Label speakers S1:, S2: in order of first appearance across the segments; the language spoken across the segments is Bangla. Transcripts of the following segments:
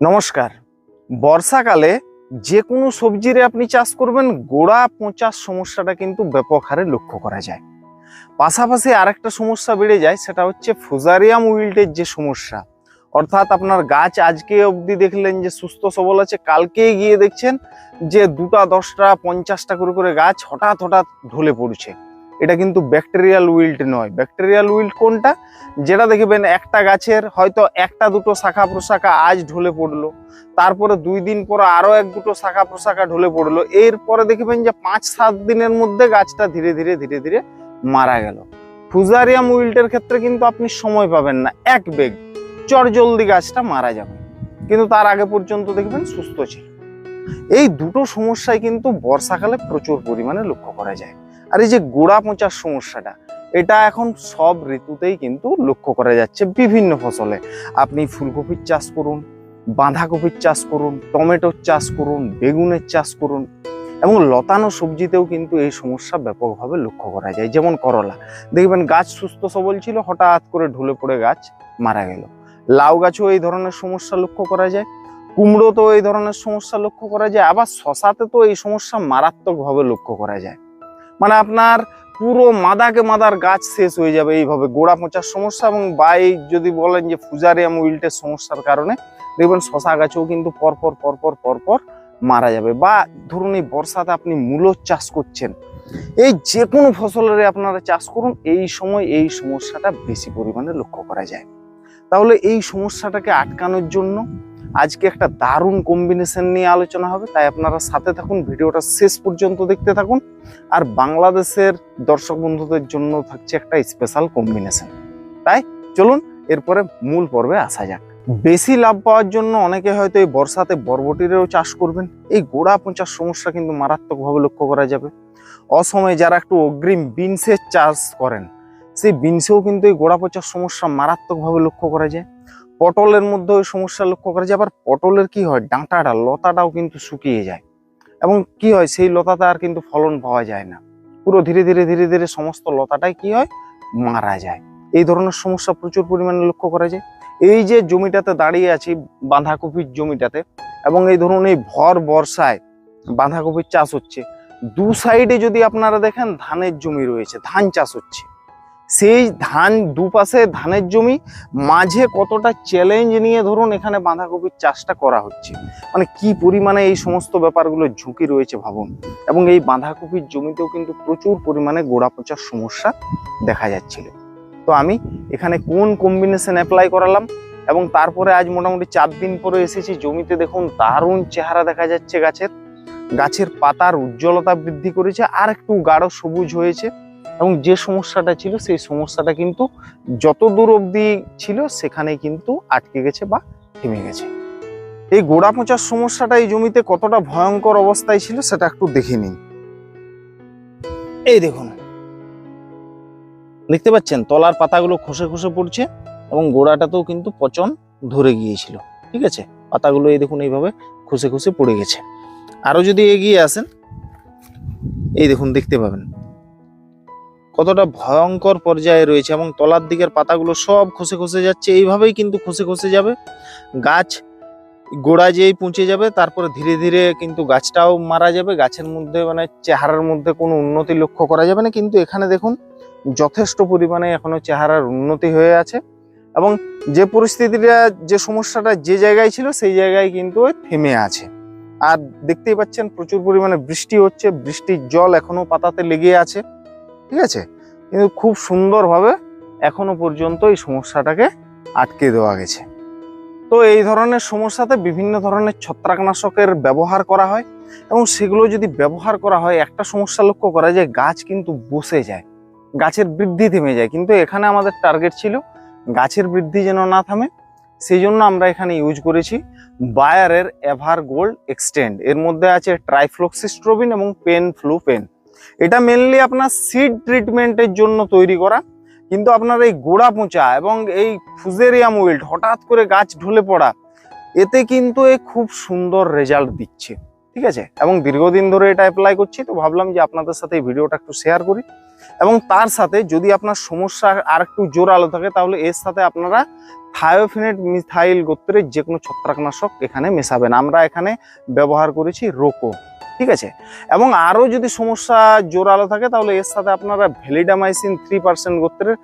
S1: নমস্কার। বর্ষাকালে যে কোনো সবজিরে আপনি চাষ করবেন, গোড়া পচার সমস্যাটা কিন্তু ব্যাপক হারে লক্ষ্য করা যায়। পাশাপাশি আরেকটা সমস্যা বেড়ে যায়, সেটা হচ্ছে ফুজারিয়াম উইল্টের যে সমস্যা, অর্থাৎ আপনার গাছ আজকে অবধি দেখলেন যে সুস্থ সবল আছে, কালকেই গিয়ে দেখছেন যে দুটা, দশটা, পঞ্চাশটা করে করে গাছ হঠাৎ হঠাৎ ঢলে পড়ছে। এটা কিন্তু ব্যাকটেরিয়াল উইল্ট নয়। ব্যাকটেরিয়াল উইল্ট কোনটা? যেটা দেখবেন একটা গাছের হয়তো একটা দুটো শাখা প্রশাখা আজ ঢলে পড়ল, তারপরে দুই দিন পরে আরও এক দুটো শাখা প্রশাখা ঢলে পড়ল, এরপরে দেখবেন যে পাঁচ সাত দিনের মধ্যে গাছটা ধীরে ধীরে ধীরে ধীরে মারা গেল। ফুজারিয়াম উইল্টের ক্ষেত্রে কিন্তু আপনি সময় পাবেন না, এক বেগ। চট জলদি গাছটা মারা যাবে। কিন্তু তার আগে পর্যন্ত দেখবেন সুস্থ ছিল। এই দুটো সমস্যায় কিন্তু বর্ষাকালে প্রচুর পরিমাণে লক্ষ্য করা যায়। আর এই যে গোড়া পচার সমস্যাটা, এটা এখন সব ঋতুতেই কিন্তু লক্ষ্য করা যাচ্ছে বিভিন্ন ফসলে। আপনি ফুলকপির চাষ করুন, বাঁধাকপির চাষ করুন, টমেটোর চাষ করুন, বেগুনের চাষ করুন এবং লতানো সবজিতেও কিন্তু এই সমস্যা ব্যাপকভাবে লক্ষ্য করা যায়। যেমন করলা। দেখবেন গাছ সুস্থ সবল ছিল, হঠাৎ করে ঢুলে পড়ে গাছ মারা গেল। লাউ গাছও এই ধরনের সমস্যা লক্ষ্য করা যায়। কুমড়োতেও এই ধরনের সমস্যা লক্ষ্য করা যায়। আবার শশাতে তো এই সমস্যা মারাত্মকভাবে লক্ষ্য করা যায়। মানে আপনার পুরো মাদাকে মাদার গাছ শেষ হয়ে যাবে এইভাবে। গোড়া পচার সমস্যা এবং বা এই যদি বলেন যে ফুজারিয়াম উইল্টের সমস্যার কারণে, দেখবেন শশা গাছেও কিন্তু পরপর পরপর পরপর মারা যাবে। বা ধরুন এই বর্ষাতে আপনি মূলো চাষ করছেন, এই যে কোনো ফসলের আপনারা চাষ করুন, এই সময় এই সমস্যাটা বেশি পরিমাণে লক্ষ্য করা যায়। তাহলে এই সমস্যাটাকে আটকানোর জন্য আজকে একটা দারুণ কম্বিনেশন নিয়ে আলোচনা হবে, তাই আপনারা সাথে থাকুন, ভিডিওটা শেষ পর্যন্ত দেখতে থাকুন। আর বাংলাদেশের দর্শক বন্ধুদের জন্য থাকছে একটা স্পেশাল কম্বিনেশন তাই চলুন, এরপরে মূল পর্বে আসা যাক। বেশি লাভ পাওয়ার জন্য অনেকে হয়তো এই বর্ষাতে বরবটিরও চাষ করবেন। এই গোড়া পচার সমস্যা কিন্তু মারাত্মকভাবে লক্ষ্য করা যাবে। অসময়ে যারা একটু অগ্রিম বিনসের চাষ করেন, সেই বিনসেও কিন্তু এই গোড়া পচার সমস্যা মারাত্মকভাবে লক্ষ্য করা যায়। পটলের মধ্যে ওই সমস্যা লক্ষ্য করা যায় আবার পটলের কি হয়? ডাঁটাটা, লতাটাও কিন্তু শুকিয়ে যায়। এবং কি হয়? সেই লতাতে আর কিন্তু ফলন পাওয়া যায় না। পুরো ধীরে ধীরে ধীরে ধীরে সমস্ত লতাটাই কি হয়? মারা যায়। এই ধরনের সমস্যা প্রচুর পরিমাণে লক্ষ্য করা যায়। এই যে জমিটাতে দাঁড়িয়ে আছি, বাঁধাকপির জমিটাতে, এবং এই ধরুন এই ভর বর্ষায় বাঁধাকপির চাষ হচ্ছে, দু সাইডে যদি আপনারা দেখেন, ধানের জমি রয়েছে, ধান চাষ হচ্ছে। সেই ধান দুপাশে, ধানের জমি, মাঝে কতটা চ্যালেঞ্জ নিয়ে ধরুন এখানে বাঁধাকপির চাষটা করা হচ্ছে? মানে কি পরিমাণে এই সমস্ত ব্যাপারগুলো ঝুঁকি রয়েছে ভাবুন? এবং এই বাঁধাকপির জমিতেও কিন্তু প্রচুর পরিমাণে গোড়া পচার সমস্যা দেখা যাচ্ছিল। তো আমি এখানে কোন কম্বিনেশন অ্যাপ্লাই করালাম? এবং তারপরে আজ মোটামুটি চার দিন পরে এসেছি জমিতে দেখুন দারুণ চেহারা দেখা যাচ্ছে গাছের। গাছের পাতার উজ্জ্বলতা বৃদ্ধি করেছে আর একটু গাঢ় সবুজ হয়েছে। এবং যে সমস্যাটা ছিল, সেই সমস্যাটা কিন্তু যত দূর অবধি ছিল সেখানে কিন্তু আটকে গেছে বা থেমে গেছে। এই গোড়া পচার সমস্যাটা এই জমিতে কতটা ভয়ঙ্কর অবস্থায় ছিল, সেটা একটু দেখে নিন। এই দেখুন। দেখতে পাচ্ছেন, তলার পাতাগুলো খসে খসে পড়ছে এবং গোড়াটাতেও কিন্তু পচন ধরে গিয়েছিল। ঠিক আছে? পাতাগুলো এই দেখুন এইভাবে খসে খসে পড়ে গেছে। আরও যদি এগিয়ে আসেন, এই দেখুন, দেখতে পাবেন। কতটা ভয়ঙ্কর পর্যায়ে রয়েছে এবং তলার দিকের পাতাগুলো সব খসে খসে যাচ্ছে, এইভাবেই কিন্তু খসে খসে যাবে। গাছ গোড়া যেই পৌঁছে যাবে, তারপরে ধীরে ধীরে কিন্তু গাছটাও মারা যাবে। গাছের মধ্যে মানে চেহারার মধ্যে কোনো উন্নতি লক্ষ্য করা যাবে না। কিন্তু এখানে দেখুন, যথেষ্ট পরিমাণে এখনও চেহারার উন্নতি হয়ে আছে এবং যে পরিস্থিতিটা, যে সমস্যাটা যে জায়গায় ছিল, সেই জায়গায় কিন্তু থেমে আছে। আর দেখতেই পাচ্ছেন, প্রচুর পরিমাণে বৃষ্টি হচ্ছে। বৃষ্টির জল এখনও পাতাতে লেগে আছে। ঠিক আছে? কিন্তু খুব সুন্দরভাবে এখনও পর্যন্ত এই সমস্যাটাকে আটকে দেওয়া গেছে। তো এই ধরনের সমস্যাতে বিভিন্ন ধরনের ছত্রাকনাশকের ব্যবহার করা হয় এবং সেগুলো যদি ব্যবহার করা হয়, একটা সমস্যা লক্ষ্য করা যায়, গাছ কিন্তু বসে যায়, গাছের বৃদ্ধি থেমে যায়। কিন্তু এখানে আমাদের টার্গেট ছিল গাছের বৃদ্ধি যেন না থামে। সেই জন্য আমরা এখানে ইউজ করেছি বায়ারের এভার গোল্ড এক্সটেন্ড এর মধ্যে আছে ট্রাইফ্লক্সিস্ট্রোবিন এবং পেন ফ্লু পেন এটা মেনলি আপনার সিড ট্রিটমেন্টের জন্য তৈরি করা। কিন্তু আপনার এই গোড়া পোঁচা এবং এই ফুজেরিয়াম উইল্ট হঠাৎ করে গাছ ঢলে পড়া, এতে কিন্তু এ খুব সুন্দর রেজাল্ট দিচ্ছে। ঠিক আছে? এবং দীর্ঘদিন ধরে এটা অ্যাপ্লাই করছি, তো ভাবলাম যে আপনাদের সাথে এই ভিডিওটা একটু শেয়ার করি। এবং তার সাথে যদি আপনার সমস্যা আর একটু জোরালো থাকে, তাহলে এর সাথে আপনারা থায়োফিনেট মিথাইল গোত্রের যে কোনো ছত্রাকনাশক এখানে মেশাবেন। আমরা এখানে ব্যবহার করেছি রোকো। ঠিক আছে? এবং আরও যদি সমস্যা জোরালো থাকে, তাহলে এর সাথে আপনারা ভ্যালিডামাইসিন থ্রি পার্সেন্ট গোত্রের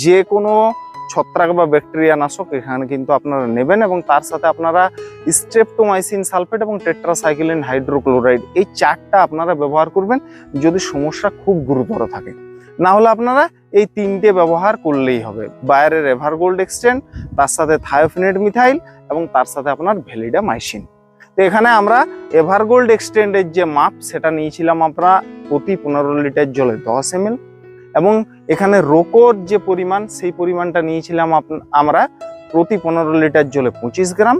S1: যে কোনো ছত্রাক বা ব্যাকটেরিয়া নাশক এখানে কিন্তু আপনারা নেবেন এবং তার সাথে আপনারা স্ট্রেপ্টোমাইসিন সালফেট এবং টেট্রাসাইক্লিন হাইড্রোক্লোরাইড এই চারটা আপনারা ব্যবহার করবেন যদি সমস্যা খুব গুরুতর থাকে। না হলে আপনারা এই তিনটে ব্যবহার করলেই হবে। বায়ারের এভারগোল্ড এক্সটেন্ড তার সাথে থায়োফিনেট মিথাইল এবং তার সাথে আপনার ভ্যালিডামাইসিন তো এখানে আমরা এভারগোল্ড এক্সটেন্ডের যে মাপ, সেটা নিয়েছিলাম আমরা প্রতি পনেরো লিটার জলে দশ এম এবং এখানে রোকোর যে পরিমাণ, সেই পরিমাণটা নিয়েছিলাম আমরা প্রতি পনেরো লিটার জলে পঁচিশ গ্রাম।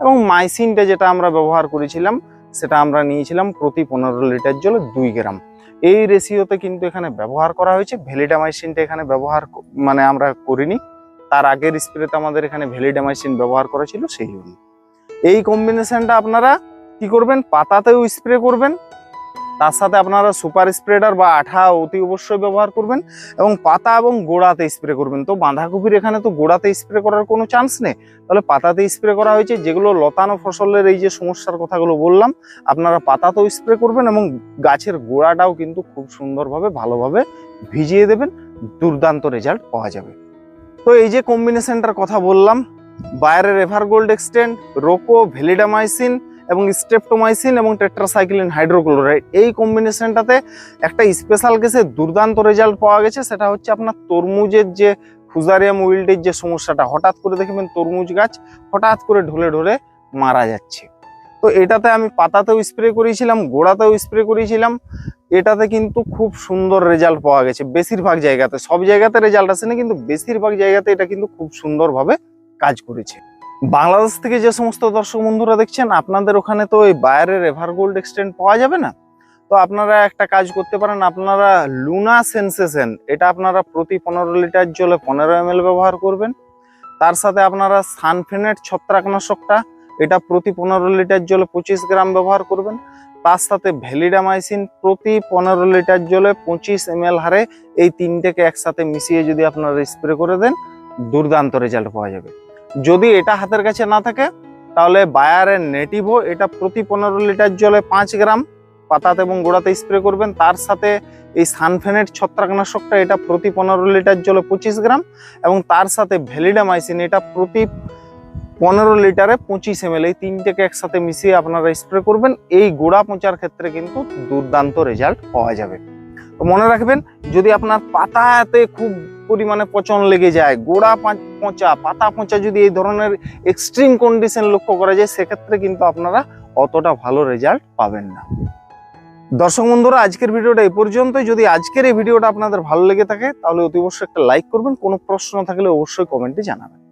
S1: এবং মাইসিনটা যেটা আমরা ব্যবহার করেছিলাম, সেটা আমরা নিয়েছিলাম প্রতি পনেরো লিটার জলে দুই গ্রাম। এই রেশিওতে কিন্তু এখানে ব্যবহার করা হয়েছে। ভ্যালিডামাইসিনটা এখানে ব্যবহার মানে আমরা করিনি। তার আগের স্প্রেতে আমাদের এখানে ভ্যালিডামাইসিন ব্যবহার করা ছিল, সেই জন্য। এই কম্বিনেশনটা আপনারা কি করবেন? পাতাতেও স্প্রে করবেন। তার সাথে আপনারা সুপার স্প্রেডার বা আঠা অতি অবশ্যই ব্যবহার করবেন এবং পাতা এবং গোড়াতে স্প্রে করবেন। তো বাঁধাকপির এখানে তো গোড়াতে স্প্রে করার কোনো চান্স নেই। তাহলে পাতাতে স্প্রে করা হয়েছে। যেগুলো লতানো ফসলের এই যে সমস্যার কথাগুলো বললাম, আপনারা পাতাতেও স্প্রে করবেন এবং গাছের গোড়াটাও কিন্তু খুব সুন্দরভাবে, ভালোভাবে ভিজিয়ে দেবেন। দুর্দান্ত রেজাল্ট পাওয়া যাবে। তো এই যে কম্বিনেশনটার কথা বললাম বায়ারের এভারগোল্ড এক্সটেন্ড রোকো ভ্যালিডামাইসিন এবং স্টেপটোমাইসিন এবং টেট্রাসাইক্লিন হাইড্রোক্লোরাইড এই কম্বিনেশনটাতে একটা স্পেশাল কেসে দুর্দান্ত রেজাল্ট পাওয়া গেছে। সেটা হচ্ছে আপনার তরমুজের যে ফুজারিয়াম উইল্ডের যে সমস্যাটা, হঠাৎ করে দেখবেন তরমুজ গাছ হঠাৎ করে ঢলে ঢলে মারা যাচ্ছে। তো এটাতে আমি পাতাতেও স্প্রে করেছিলাম, গোড়াতেও স্প্রে করেছিলাম। এটাতে কিন্তু খুব সুন্দর রেজাল্ট পাওয়া গেছে। বেশিরভাগ জায়গাতে, সব জায়গাতে রেজাল্ট আসেনি, কিন্তু বেশিরভাগ জায়গাতে এটা কিন্তু খুব সুন্দরভাবে কাজ করেছে। বাংলাদেশ থেকে যে সমস্ত দর্শক বন্ধুরা দেখছেন, আপনাদের ওখানে তো ওই বায়ারের এভারগোল্ড এক্সটেন্ড পাওয়া যাবে না? তো আপনারা একটা কাজ করতে পারেন, আপনারা লুনা সেন্সেশন এটা আপনারা প্রতি পনেরো লিটার জলে পনেরো এম ব্যবহার করবেন। তার সাথে আপনারা সানফেনেট ছত্রাকনাশকটা, এটা প্রতি পনেরো লিটার জলে পঁচিশ গ্রাম ব্যবহার করবেন। তার সাথে ভ্যালিডামাইসিন প্রতি পনেরো লিটার জলে পঁচিশ এম হারে এই তিনটেকে একসাথে মিশিয়ে যদি আপনারা স্প্রে করে দেন, দুর্দান্ত রেজাল্ট পাওয়া যাবে। যদি এটা হাতের কাছে না থাকে, তাহলে বায়ারের নেটিভো এটা প্রতি পনেরো লিটার জলে পাঁচ গ্রাম পাতাতে এবং গোড়াতে স্প্রে করবেন। তার সাথে এই সানফেনেট ছত্রাকনাশকটা এটা প্রতি পনেরো লিটার জলে পঁচিশ গ্রাম এবং তার সাথে ভ্যালিডামাইসিন এটা প্রতি পনেরো লিটারে পঁচিশ এম এই তিনটেকে একসাথে মিশিয়ে আপনারা স্প্রে করবেন। এই গোড়া পচার ক্ষেত্রে কিন্তু দুর্দান্ত রেজাল্ট পাওয়া যাবে। তো মনে রাখবেন, যদি আপনার পাতাতে খুব পরিমাণে পচন লেগে যায়, গোড়া পচা, পাতা পচা যদি এই ধরনের এক্সট্রিম কন্ডিশন লক্ষ্য করা যায়, সেক্ষেত্রে কিন্তু আপনারা অতটা ভালো রেজাল্ট পাবেন না। দর্শক বন্ধুরা, আজকের ভিডিওটা এই পর্যন্তই। যদি আজকের এই ভিডিওটা আপনাদের ভালো লেগে থাকে, তাহলে অতি অবশ্যই একটা লাইক করবেন। কোনো প্রশ্ন থাকলে অবশ্যই কমেন্টে জানাবেন।